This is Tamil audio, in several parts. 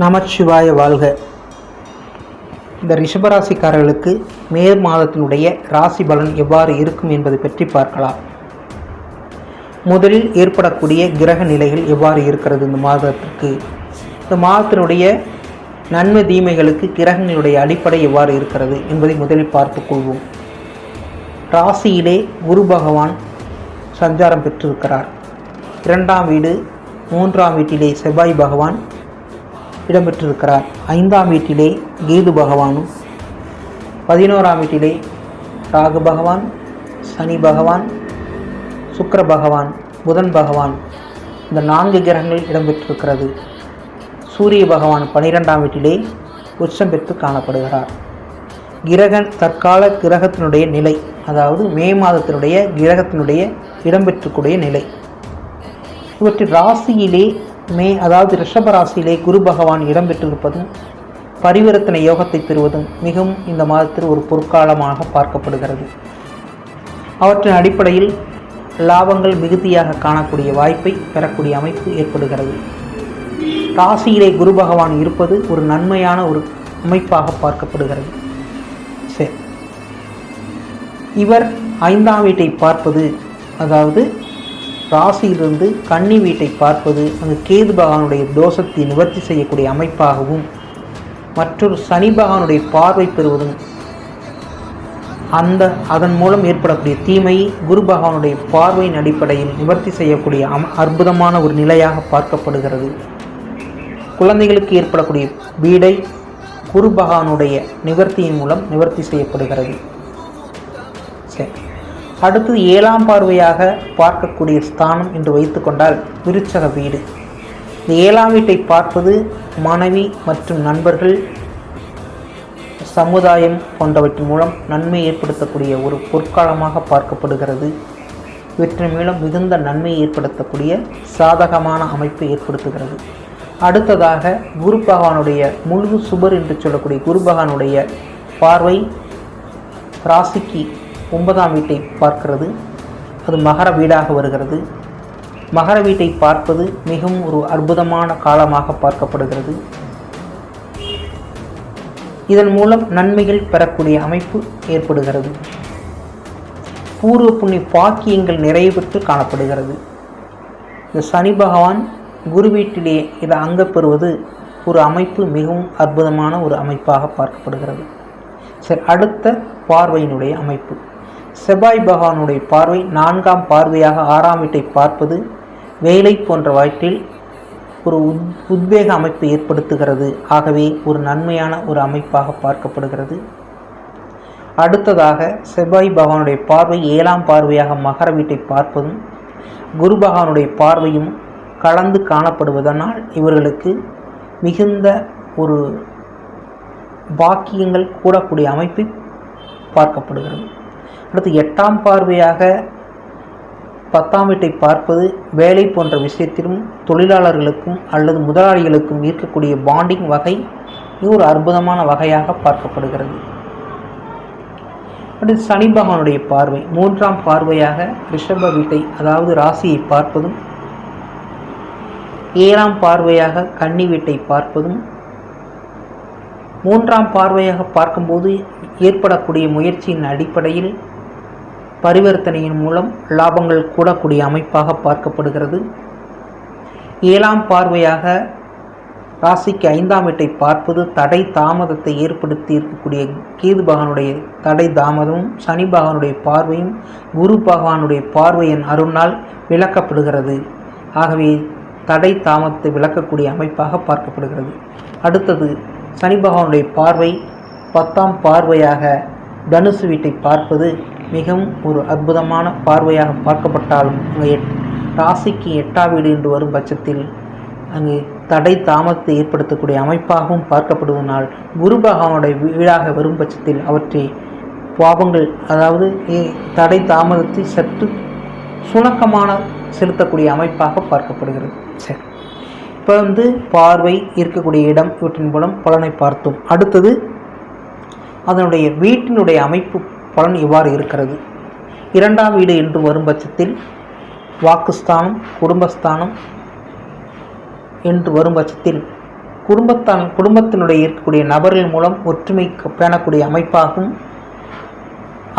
நமச்சிவாய வாழ்க. இந்த ரிஷபராசிக்காரர்களுக்கு மே மாதத்தினுடைய ராசி பலன் எவ்வாறு இருக்கும் என்பதை பற்றி பார்க்கலாம். முதலில் ஏற்படக்கூடிய கிரக நிலைகள் எவ்வாறு இருக்கிறது இந்த மாதத்திற்கு? இந்த மாதத்தினுடைய நன்மை தீமைகளுக்கு கிரகங்களுடைய அடிப்படை எவ்வாறு இருக்கிறது என்பதை முதலில் பார்த்துக் கொள்வோம். ராசியிலே குரு பகவான் சஞ்சாரம் பெற்றிருக்கிறார். இரண்டாம் வீடு மூன்றாம் வீட்டிலே செவ்வாய் பகவான் இடம்பெற்றிருக்கிறார். ஐந்தாம் வீட்டிலே கேது பகவானும் பதினோராம் வீட்டிலே ராகு பகவான் சனி பகவான் சுக்கர பகவான் புதன் பகவான் இந்த நான்கு கிரகங்கள் இடம்பெற்றிருக்கிறது. சூரிய பகவான் பனிரெண்டாம் வீட்டிலே உச்சம் பெற்று காணப்படுகிறார். கிரகன் தற்கால கிரகத்தினுடைய நிலை அதாவது மே மாதத்தினுடைய கிரகத்தினுடைய இடம்பெற்றக்கூடிய நிலை. இவற்றில் ராசியிலே மே அதாவது ரிஷப ராசியிலே குரு பகவான் இடம்பெற்றிருப்பதும் பரிவர்த்தனை யோகத்தை பெறுவதும் மிகவும் இந்த மாதத்தில் ஒரு பொற்காலமாக பார்க்கப்படுகிறது. அவற்றின் அடிப்படையில் லாபங்கள் மிகுதியாக காணக்கூடிய வாய்ப்பை பெறக்கூடிய அமைப்பு ஏற்படுகிறது. ராசியிலே குரு பகவான் இருப்பது ஒரு நன்மையான ஒரு அமைப்பாக பார்க்கப்படுகிறது. சரி. இவர் ஐந்தாம் வீட்டை பார்ப்பது அதாவது ராசியிலிருந்து கன்னி வீட்டை பார்ப்பது அங்கு கேது பகவானுடைய தோஷத்தை நிவர்த்தி செய்யக்கூடிய அமைப்பாகவும் மற்றொரு சனி பகவானுடைய பார்வை பெறுவதும் அந்த அதன் மூலம் ஏற்படக்கூடிய தீமையை குரு பகவானுடைய பார்வையின் அடிப்படையில் நிவர்த்தி செய்யக்கூடிய அம் அற்புதமான ஒரு நிலையாக பார்க்கப்படுகிறது. குழந்தைகளுக்கு ஏற்படக்கூடிய வீடை குரு பகவானுடைய நிவர்த்தியின் மூலம் நிவர்த்தி செய்யப்படுகிறது. சரி. அடுத்து ஏழாம் பார்வையாக பார்க்கக்கூடிய ஸ்தானம் என்று வைத்துக்கொண்டால் விருச்சக வீடு. இந்த ஏழாம் வீட்டை பார்ப்பது மனைவி மற்றும் நண்பர்கள் சமுதாயம் போன்றவற்றின் மூலம் நன்மை ஏற்படுத்தக்கூடிய ஒரு பொற்காலமாக பார்க்கப்படுகிறது. இவற்றின் மூலம் மிகுந்த நன்மை ஏற்படுத்தக்கூடிய சாதகமான அமைப்பை ஏற்படுத்துகிறது. அடுத்ததாக குரு பகவானுடைய முழு சுபர் என்று சொல்லக்கூடிய குரு பகவானுடைய பார்வை ராசிக்கு ஒன்பதாம் வீட்டை பார்க்கிறது. அது மகர வீடாக வருகிறது. மகர வீட்டை பார்ப்பது மிகவும் ஒரு அற்புதமான காலமாக பார்க்கப்படுகிறது. இதன் மூலம் நன்மைகள் பெறக்கூடிய அமைப்பு ஏற்படுகிறது. பூர்வ புண்ணிய பாக்கியங்கள் நிறைவு பெற்று காணப்படுகிறது. இந்த சனி பகவான் குரு வீட்டிலே இதை அங்க பெறுவது ஒரு அமைப்பு மிகவும் அற்புதமான ஒரு அமைப்பாக பார்க்கப்படுகிறது. சரி அடுத்த பார்வையினுடைய அமைப்பு. செவ்வாய் பகவானுடைய பார்வை நான்காம் பார்வையாக ஆறாம் வீட்டை பார்ப்பது வேலை போன்ற வாய்ப்பில் ஒரு உத் உத்வேக அமைப்பை ஏற்படுத்துகிறது. ஆகவே ஒரு நன்மையான ஒரு அமைப்பாக பார்க்கப்படுகிறது. அடுத்ததாக செவ்வாய் பகவானுடைய பார்வை ஏழாம் பார்வையாக மகர வீட்டை பார்ப்பதும் குரு பகவானுடைய பார்வையும் கலந்து காணப்படுவதனால் இவர்களுக்கு மிகுந்த ஒரு பாக்கியங்கள் கூடக்கூடிய அமைப்பு பார்க்கப்படுகிறது. அடுத்து எட்டாம் பார்வையாக பத்தாம் வீட்டை பார்ப்பது வேலை போன்ற விஷயத்திலும் தொழிலாளர்களுக்கும் அல்லது முதலாளிகளுக்கும் இருக்கக்கூடிய பாண்டிங் வகை இது ஒரு அற்புதமான வகையாக பார்க்கப்படுகிறது. அடுத்து சனி பகவானுடைய பார்வை. மூன்றாம் பார்வையாக ரிஷப வீட்டை அதாவது ராசியை பார்ப்பதும் ஏழாம் பார்வையாக கன்னி வீட்டை பார்ப்பதும் மூன்றாம் பார்வையாக பார்க்கும்போது ஏற்படக்கூடிய முயற்சியின் அடிப்படையில் பரிவர்த்தனையின் மூலம் லாபங்கள் கூடக்கூடிய அமைப்பாக பார்க்கப்படுகிறது. ஏழாம் பார்வையாக ராசிக்கு ஐந்தாம் வீட்டை பார்ப்பது தடை தாமதத்தை ஏற்படுத்தி இருக்கக்கூடிய கேது பகவானுடைய தடை தாமதமும் சனி பகவானுடைய பார்வையும் குரு பகவானுடைய பார்வையின் அருணால் விளக்கப்படுகிறது. ஆகவே தடை தாமதத்தை விளக்கக்கூடிய அமைப்பாக பார்க்கப்படுகிறது. அடுத்தது சனி பகவானுடைய பார்வை பத்தாம் பார்வையாக தனுசு வீட்டை பார்ப்பது மிகவும் ஒரு அற்புதமான பார்வையாக பார்க்கப்பட்டாலும் அங்கே எட் ராசிக்கு எட்டாம் வீடு என்று வரும் பட்சத்தில் அங்கு தடை தாமதத்தை ஏற்படுத்தக்கூடிய அமைப்பாகவும் பார்க்கப்படுவதனால் குரு பகவானுடைய வீடாக வரும் பட்சத்தில் அவற்றை பாவங்கள் அதாவது தடை தாமதத்தை சற்று சுணக்கமான செலுத்தக்கூடிய அமைப்பாக பார்க்கப்படுகிறது. சரி. இப்போ வந்து பார்வை இருக்கக்கூடிய இடம் இவற்றின் மூலம் பலனை பார்த்தோம். அடுத்தது அதனுடைய வீட்டினுடைய அமைப்பு பலன் இவ்வாறு இருக்கிறது. இரண்டாம் வீடு என்று வரும் பட்சத்தில் வாக்குஸ்தானம் குடும்பஸ்தானம் என்று வரும் பட்சத்தில் குடும்பத்தான் குடும்பத்தினுடைய இருக்கக்கூடிய நபர்கள் மூலம் ஒற்றுமை பேணக்கூடிய அமைப்பாகும்.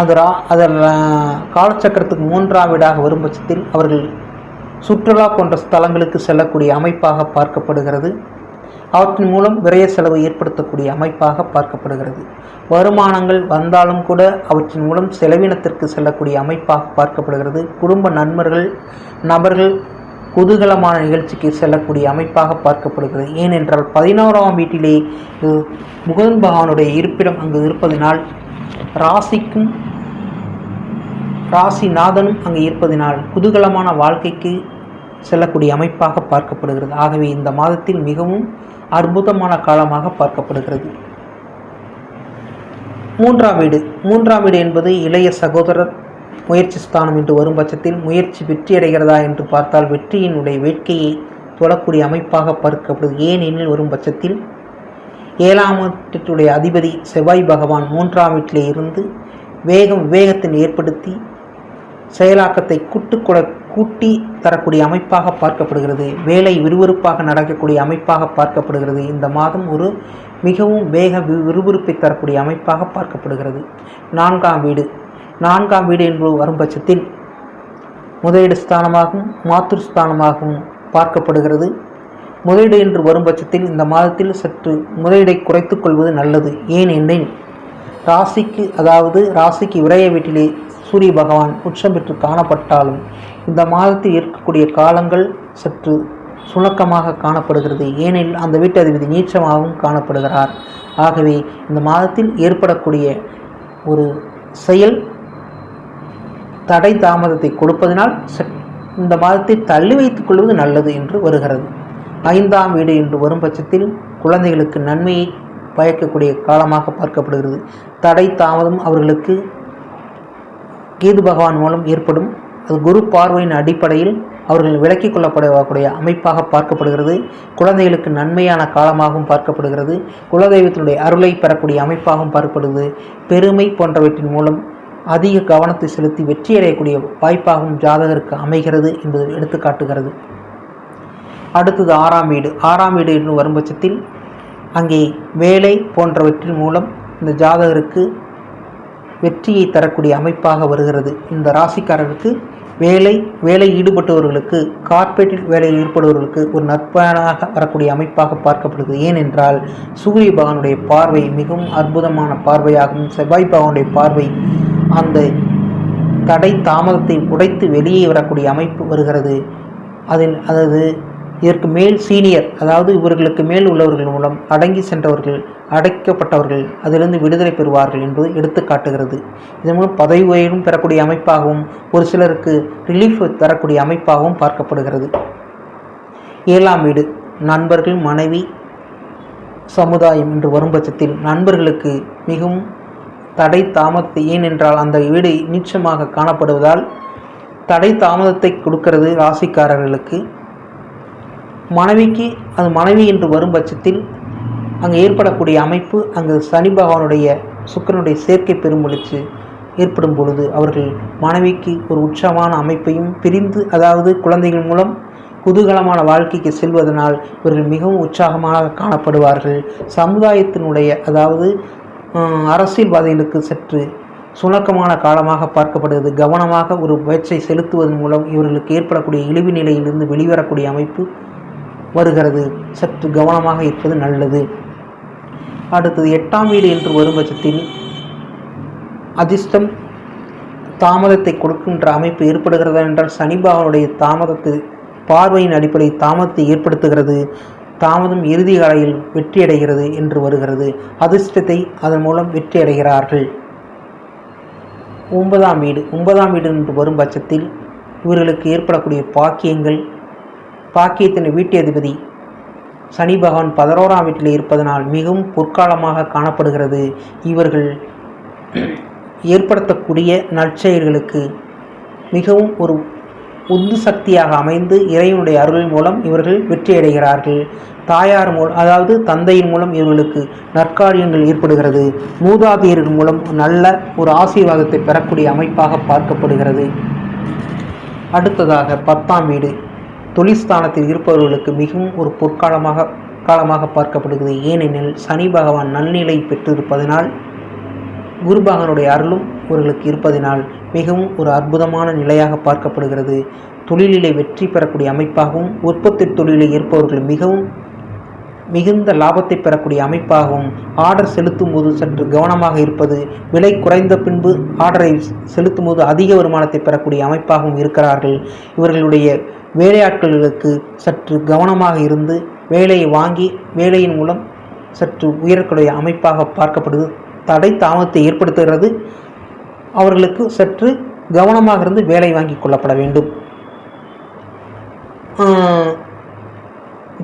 அது ரா அதில் காலச்சக்கரத்துக்கு மூன்றாம் வீடாக வரும் பட்சத்தில் அவர்கள் சுற்றுலா போன்ற ஸ்தலங்களுக்கு செல்லக்கூடிய அமைப்பாக பார்க்கப்படுகிறது. அவற்றின் மூலம் விரய செலவு ஏற்படுத்தக்கூடிய அமைப்பாக பார்க்கப்படுகிறது. வருமானங்கள் வந்தாலும் கூட அவற்றின் மூலம் செலவினத்திற்கு செல்லக்கூடிய அமைப்பாக பார்க்கப்படுகிறது. குடும்ப நண்பர்கள் நபர்கள் குதூகலமான நிகழ்ச்சிக்கு செல்லக்கூடிய அமைப்பாக பார்க்கப்படுகிறது. ஏனென்றால் பதினோராம் வீட்டிலே முகன் பகவானுடைய இருப்பிடம் அங்கு இருப்பதனால் ராசிக்கும் ராசிநாதனும் அங்கு இருப்பதினால் குதூகலமான வாழ்க்கைக்கு செல்லக்கூடிய அமைப்பாக பார்க்கப்படுகிறது. ஆகவே இந்த மாதத்தில் மிகவும் அற்புதமான காலமாக பார்க்கப்படுகிறது. மூன்றாம் வீடு. மூன்றாம் வீடு என்பது இளைய சகோதரர் முயற்சி ஸ்தானம் என்று வரும் பட்சத்தில் முயற்சி வெற்றியடைகிறதா என்று பார்த்தால் வெற்றியினுடைய வேட்கையை தொடக்கூடிய அமைப்பாக பார்க்கப்படுது. ஏனெனில் வரும் பட்சத்தில் ஏழாம் வீட்டுடைய அதிபதி செவ்வாய் பகவான் மூன்றாம் வீட்டிலே இருந்து வேகம் விவேகத்தை ஏற்படுத்தி செயலாக்கத்தை கூட்டுக்கூட கூட்டி தரக்கூடிய அமைப்பாக பார்க்கப்படுகிறது. வேலை விறுவிறுப்பாக நடக்கக்கூடிய அமைப்பாக பார்க்கப்படுகிறது. இந்த மாதம் ஒரு மிகவும் வேக விறுவிறுப்பை தரக்கூடிய அமைப்பாக பார்க்கப்படுகிறது. நான்காம் வீடு. நான்காம் வீடு என்று வரும் பட்சத்தில் முதலீடு ஸ்தானமாகவும் மாத்தூர் ஸ்தானமாகவும் பார்க்கப்படுகிறது. முதலீடு என்று வரும் பட்சத்தில் இந்த மாதத்தில் சற்று முதலீடை குறைத்துக் கொள்வது நல்லது. ஏனெனில் ராசிக்கு அதாவது ராசிக்கு விரைய வீட்டிலே சூரிய பகவான் உச்சம் பெற்று காணப்பட்டாலும் இந்த மாதத்தில் இருக்கக்கூடிய காலங்கள் சற்று சுணக்கமாக காணப்படுகிறது. ஏனெனில் அந்த வீட்டு அதிபதி நீச்சமாகவும் காணப்படுகிறார். ஆகவே இந்த மாதத்தில் ஏற்படக்கூடிய ஒரு செயல் தடை தாமதத்தை கொடுப்பதனால் இந்த மாதத்தை தள்ளி வைத்துக் கொள்வது நல்லது என்று வருகிறது. ஐந்தாம் வீடு என்று வரும் பட்சத்தில் குழந்தைகளுக்கு நன்மையை பயக்கக்கூடிய காலமாக பார்க்கப்படுகிறது. தடை தாமதம் அவர்களுக்கு கேது பகவான் மூலம் ஏற்படும் அது குரு பார்வையின் அடிப்படையில் அவர்கள் விலக்கிக் கொள்ளப்படக்கூடிய அமைப்பாக பார்க்கப்படுகிறது. குழந்தைகளுக்கு நன்மையான காலமாகவும் பார்க்கப்படுகிறது. குலதெய்வத்தினுடைய அருளை பெறக்கூடிய அமைப்பாகவும் பார்க்கப்படுகிறது. பெருமை போன்றவற்றின் மூலம் அதிக கவனத்தை செலுத்தி வெற்றியடையக்கூடிய வாய்ப்பாகவும் ஜாதகருக்கு அமைகிறது என்பது எடுத்துக்காட்டுகிறது. அடுத்தது ஆறாம் வீடு. ஆறாம் வீடு என்று வரும் பட்சத்தில் அங்கே வேலை போன்றவற்றின் மூலம் இந்த ஜாதகருக்கு வெற்றியை தரக்கூடிய அமைப்பாக வருகிறது. இந்த ராசிக்காரருக்கு வேலை வேலை ஈடுபட்டவர்களுக்கு கார்ப்பரேட்டில் வேலையில் ஈடுபடுவர்களுக்கு ஒரு நற்பயனாக வரக்கூடிய அமைப்பாக பார்க்கப்படுகிறது. ஏனென்றால் சூரிய பகவானுடைய பார்வை மிகவும் அற்புதமான பார்வையாகும். செவ்வாய் பகவானுடைய பார்வை அந்த தடை தாமதத்தை உடைத்து வெளியே வரக்கூடிய அமைப்பு வருகிறது. அதில் அதாவது இதற்கு மேல் சீனியர் அதாவது இவர்களுக்கு மேல் உள்ளவர்கள் மூலம் அடங்கி சென்றவர்கள் அடைக்கப்பட்டவர்கள் அதிலிருந்து விடுதலை பெறுவார்கள் என்பது எடுத்து காட்டுகிறது. இதன் மூலம் பதவி உயர்வும் பெறக்கூடிய அமைப்பாகவும் ஒரு சிலருக்கு ரிலீஃப் தரக்கூடிய அமைப்பாகவும் பார்க்கப்படுகிறது. ஏழாம் வீடு நண்பர்கள் மனைவி சமுதாயம் என்று வரும் பட்சத்தில் நண்பர்களுக்கு மிகவும் தடை தாமதத்தை ஏனென்றால் அந்த வீடு நீச்சமாக காணப்படுவதால் தடை தாமதத்தை கொடுக்கிறது ராசிக்காரர்களுக்கு. மனைவிக்கு அது மனைவி என்று வரும் பட்சத்தில் அங்கே ஏற்படக்கூடிய அமைப்பு அங்கு சனி பகவானுடைய சுக்கிரனுடைய சேர்க்கை பெரும் ஏற்படும் பொழுது அவர்கள் மனைவிக்கு ஒரு உற்சவமான அமைப்பையும் பிரிந்து அதாவது குழந்தைகள் மூலம் குதூகலமான வாழ்க்கைக்கு செல்வதனால் இவர்கள் மிகவும் உற்சாகமாக காணப்படுவார்கள். சமுதாயத்தினுடைய அதாவது அரசியல்வாதிகளுக்கு சற்று சுணக்கமான காலமாக பார்க்கப்படுகிறது. கவனமாக ஒரு முயற்சியை செலுத்துவதன் மூலம் இவர்களுக்கு ஏற்படக்கூடிய இழிவு நிலையிலிருந்து வெளிவரக்கூடிய அமைப்பு வருகிறது. சற்று கவனமாக இருப்பது நல்லது. அடுத்தது எட்டாம் வீடு என்று வரும் பட்சத்தில் அதிர்ஷ்டம் தாமதத்தை கொடுக்கின்ற அமைப்பு ஏற்படுகிறதா என்றால் சனிபாவனுடைய தாமதத்தை பார்வையின் அடிப்படையில் தாமதத்தை ஏற்படுத்துகிறது. தாமதம் இறுதி காலையில் வெற்றியடைகிறது என்று வருகிறது. அதிர்ஷ்டத்தை அதன் மூலம் வெற்றியடைகிறார்கள். ஒன்பதாம் வீடு ஒன்பதாம் வீடு என்று வரும் பட்சத்தில் இவர்களுக்கு ஏற்படக்கூடிய பாக்கியங்கள் பாக்கியத்தின் வீட்டு அதிபதி. சனி பகவான் பதினோராம் வீட்டில் இருப்பதனால் மிகவும் பொற்காலமாக காணப்படுகிறது. இவர்கள் ஏற்படுத்தக்கூடிய நற்செயல்களுக்கு மிகவும் ஒரு உந்து சக்தியாக அமைந்து இறைவனுடைய அருள் மூலம் இவர்கள் வெற்றியடைகிறார்கள் தாயார் மூலம் அதாவது தந்தையின் மூலம் இவர்களுக்கு நற்காரியங்கள் ஏற்படுகிறது. மூதாதையர்கள் மூலம் நல்ல ஒரு ஆசீர்வாதத்தை பெறக்கூடிய அமைப்பாக பார்க்கப்படுகிறது. அடுத்ததாக பத்தாம் வீடு. தொழில்ஸ்தானத்தில் இருப்பவர்களுக்கு மிகவும் ஒரு பொற்காலமாக காலமாக பார்க்கப்படுகிறது. ஏனெனில் சனி பகவான் நல்நிலை பெற்றிருப்பதனால் குரு பகவானுடைய அருளும் இவர்களுக்கு இருப்பதினால் மிகவும் ஒரு அற்புதமான நிலையாக பார்க்கப்படுகிறது. தொழிலிலே வெற்றி பெறக்கூடிய அமைப்பாகவும் உற்பத்தி தொழிலில் இருப்பவர்கள் மிகவும் மிகுந்த லாபத்தை பெறக்கூடிய அமைப்பாகவும் ஆர்டர் செலுத்தும் போது சற்று கவனமாக இருப்பது விலை குறைந்த பின்பு ஆர்டரை செலுத்தும் போது அதிக வருமானத்தை பெறக்கூடிய அமைப்பாகவும் இருக்கிறார்கள். இவர்களுடைய வேலையாட்களுக்கு சற்று கவனமாக இருந்து வேலையை வாங்கி வேலையின் மூலம் சற்று உயரக்கூடிய அமைப்பாக பார்க்கப்படுது. தடை தாமதத்தை ஏற்படுத்துகிறது. அவர்களுக்கு சற்று கவனமாக இருந்து வேலை வாங்கி கொள்ளப்பட வேண்டும்.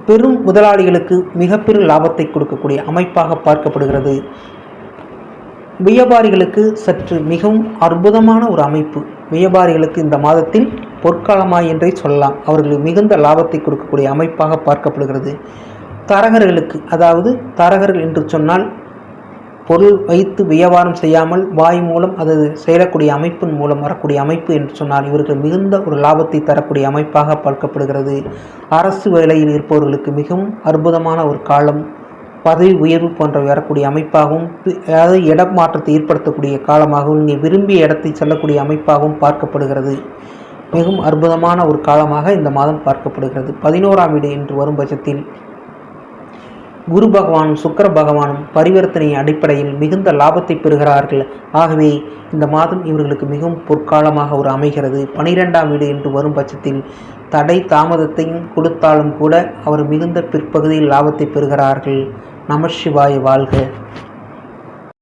பெரும் முதலாளிகளுக்கு மிகப்பெரும் லாபத்தை கொடுக்கக்கூடிய அமைப்பாக பார்க்கப்படுகிறது. வியாபாரிகளுக்கு சற்று மிகவும் அற்புதமான ஒரு அமைப்பு. வியாபாரிகளுக்கு இந்த மாதத்தில் பொற்காலமாய் என்றே சொல்லலாம். அவர்களுக்கு மிகுந்த லாபத்தை கொடுக்கக்கூடிய அமைப்பாக பார்க்கப்படுகிறது. தரகர்களுக்கு அதாவது தரகர்கள் என்று சொன்னால் பொருள் வைத்து வியாபாரம் செய்யாமல் வாய் மூலம் அது செயலக்கூடிய அமைப்பின் மூலம் வரக்கூடிய அமைப்பு என்று சொன்னால் இவர்கள் மிகுந்த ஒரு லாபத்தை தரக்கூடிய அமைப்பாக பார்க்கப்படுகிறது. அரசு வேலையில் இருப்பவர்களுக்கு மிகவும் அற்புதமான ஒரு காலம். பதவி உயர்வு போன்றவை வரக்கூடிய அமைப்பாகவும் அதாவது இட மாற்றத்தை ஏற்படுத்தக்கூடிய காலமாகவும் நீங்கள் விரும்பிய இடத்தை செல்லக்கூடிய அமைப்பாகவும் பார்க்கப்படுகிறது. மிகவும் அற்புதமான ஒரு காலமாக இந்த மாதம் பார்க்கப்படுகிறது. பதினோராம் வீடு என்று வரும் பட்சத்தில் குரு பகவானும் சுக்கிர பகவானும் பரிவர்த்தனை அடிப்படையில் மிகுந்த லாபத்தை பெறுகிறார்கள். ஆகவே இந்த மாதம் இவர்களுக்கு மிகவும் பொற்காலமாக ஒரு அமைகிறது. பனிரெண்டாம் வீடு என்று வரும் பட்சத்தில் தடை தாமதத்தையும் கொடுத்தாலும் கூட அவர் மிகுந்த பிற்பகுதியில் லாபத்தை பெறுகிறார்கள். நம சிவாய வாழ்க